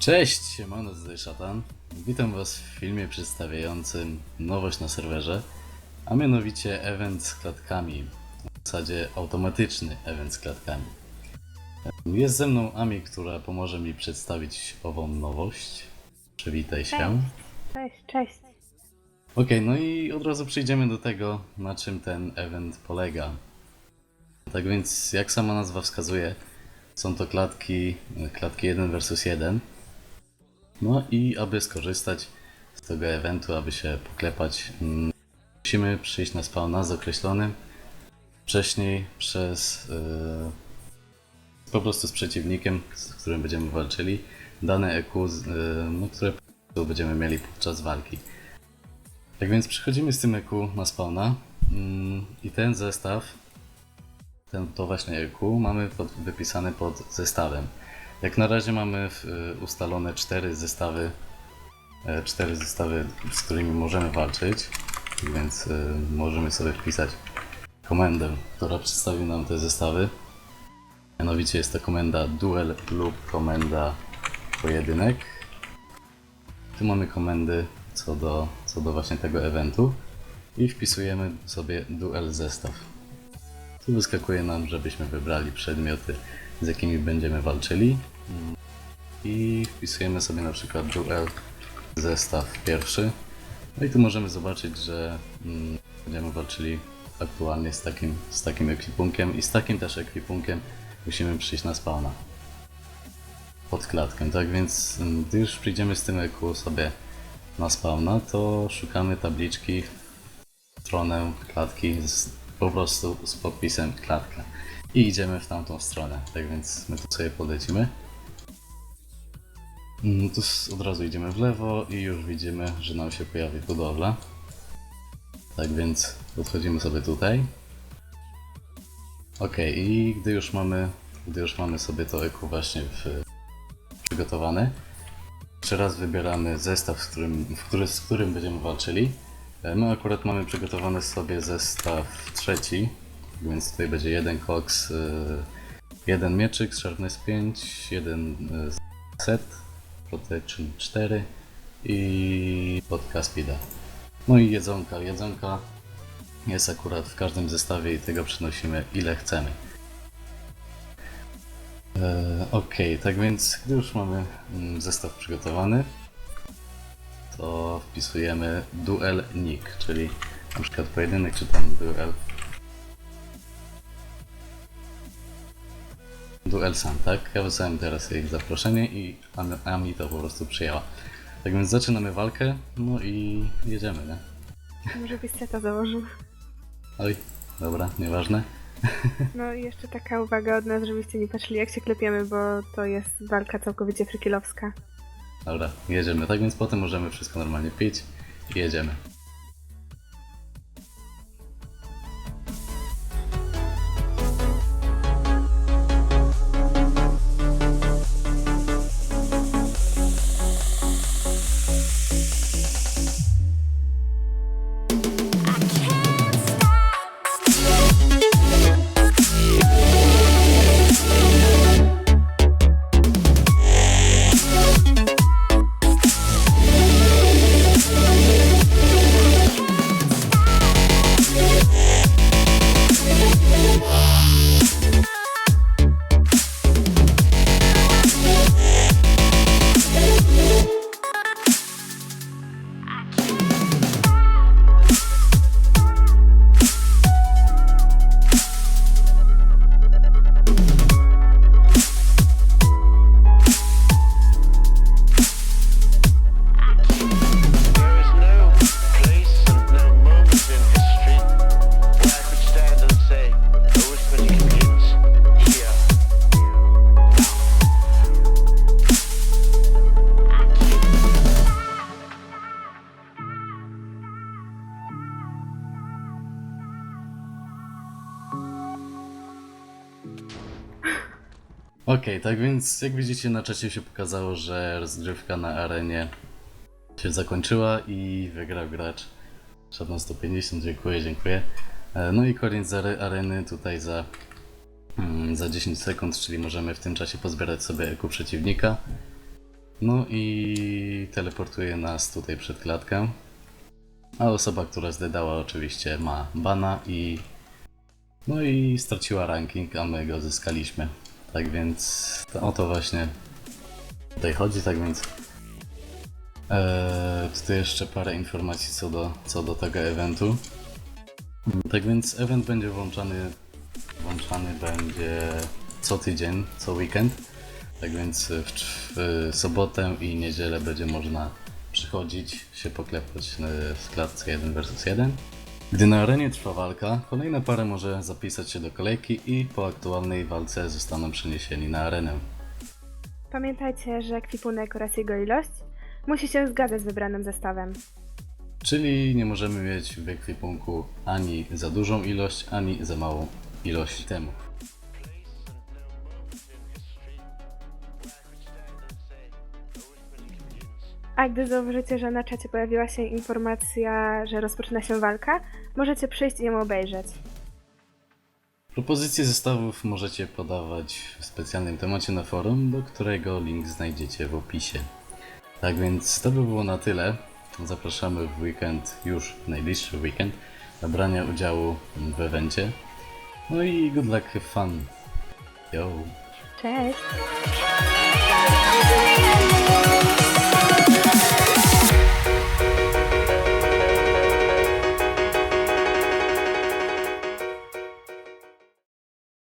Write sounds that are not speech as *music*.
Cześć, siemano, tutaj Szatan. Witam was w filmie przedstawiającym nowość na serwerze, a mianowicie event z klatkami. W zasadzie automatyczny event z klatkami. Jest ze mną Ami, która pomoże mi przedstawić ową nowość. Przywitaj się. Cześć, cześć. Okej, no i od razu przejdziemy do tego, na czym ten event polega. Tak więc, jak sama nazwa wskazuje, są to klatki, klatki 1 versus 1. No i aby skorzystać z tego eventu, aby się poklepać, musimy przyjść na spawna z określonym wcześniej przez yy, po prostu z przeciwnikiem, z którym będziemy walczyli, dane EQ, yy, no, które będziemy mieli podczas walki. Tak więc przychodzimy z tym EQ na spawna mm, i ten zestaw, ten to właśnie EQ mamy pod, wypisany pod zestawem. Jak na razie mamy y, ustalone cztery zestawy, e, cztery zestawy, z którymi możemy walczyć, więc y, możemy sobie wpisać komendę, która przedstawi nam te zestawy. Mianowicie jest to komenda duel lub komenda pojedynek. Tu mamy komendy co do, co do właśnie tego eventu i wpisujemy sobie duel zestaw. Tu wyskakuje nam, żebyśmy wybrali przedmioty, z jakimi będziemy walczyli. I wpisujemy sobie na przykład duel zestaw pierwszy. No i tu możemy zobaczyć, że mm, będziemy walczyli aktualnie z takim, z takim ekwipunkiem i z takim też ekwipunkiem musimy przyjść na spawna. Pod klatkę, tak więc mm, gdy już przyjdziemy z tym EQ sobie na spawna, to szukamy tabliczki w stronę klatki z, po prostu z podpisem klatka i idziemy w tamtą stronę, tak więc my tu sobie polecimy. Mm, Tu s- od razu idziemy w lewo i już widzimy, że nam się pojawi budowla. Tak więc podchodzimy sobie tutaj. Ok, i gdy już mamy, gdy już mamy sobie to EQ właśnie w, przygotowane, jeszcze raz wybieramy zestaw, z którym, w który, z którym będziemy walczyli. E, My akurat mamy przygotowany sobie zestaw trzeci, więc tutaj będzie jeden koks, y, jeden mieczyk Sharpness 5, jeden y, set, Protection 4 i podka speeda. No i jedzonka. Jedzonka jest akurat w każdym zestawie i tego przynosimy ile chcemy. E, ok, tak więc gdy już mamy mm, zestaw przygotowany, to wpisujemy duel nick, czyli na przykład pojedynek czy tam duel duel sam, tak? Ja wysłałem teraz jej zaproszenie i Ami- Ami to po prostu przyjęła. Tak więc zaczynamy walkę, no i jedziemy, nie? Może byś seta założył. Oj, dobra, nieważne. *laughs* No i jeszcze taka uwaga od nas, żebyście nie patrzyli jak się klepiemy, bo to jest walka całkowicie frykilowska. Dobra, jedziemy. Tak więc potem możemy wszystko normalnie pić i jedziemy. Okej, tak więc jak widzicie na czacie się pokazało, że rozgrywka na arenie się zakończyła i wygrał gracz Shadow 150, dziękuję, dziękuję. E, No i koniec areny tutaj za, mm, za 10 sekund, czyli możemy w tym czasie pozbierać sobie EQ przeciwnika. No i teleportuje nas tutaj przed klatkę. A osoba, która zdedała oczywiście ma bana i no i straciła ranking, a my go zyskaliśmy. Tak więc to, o to właśnie tutaj chodzi, tak więc Eee, tutaj jeszcze parę informacji co do, co do tego eventu. Mm, Tak więc event będzie włączany, włączany będzie co tydzień, co weekend. Tak więc w, w sobotę i niedzielę będzie można przychodzić, się poklepać e, w klatce 1 vs 1. Gdy na arenie trwa walka, kolejna para może zapisać się do kolejki i po aktualnej walce zostaną przeniesieni na arenę. Pamiętajcie, że ekwipunek oraz jego ilość musi się zgadzać z wybranym zestawem. Czyli nie możemy mieć w ekwipunku ani za dużą ilość, ani za małą ilość temów. A gdy zauważycie, że na czacie pojawiła się informacja, że rozpoczyna się walka, możecie przyjść i ją obejrzeć. Propozycje zestawów możecie podawać w specjalnym temacie na forum, do którego link znajdziecie w opisie. Tak więc to by było na tyle. Zapraszamy w weekend, już w najbliższy weekend, do brania udziału w evencie. No i good luck, have fun. Yo! Cześć!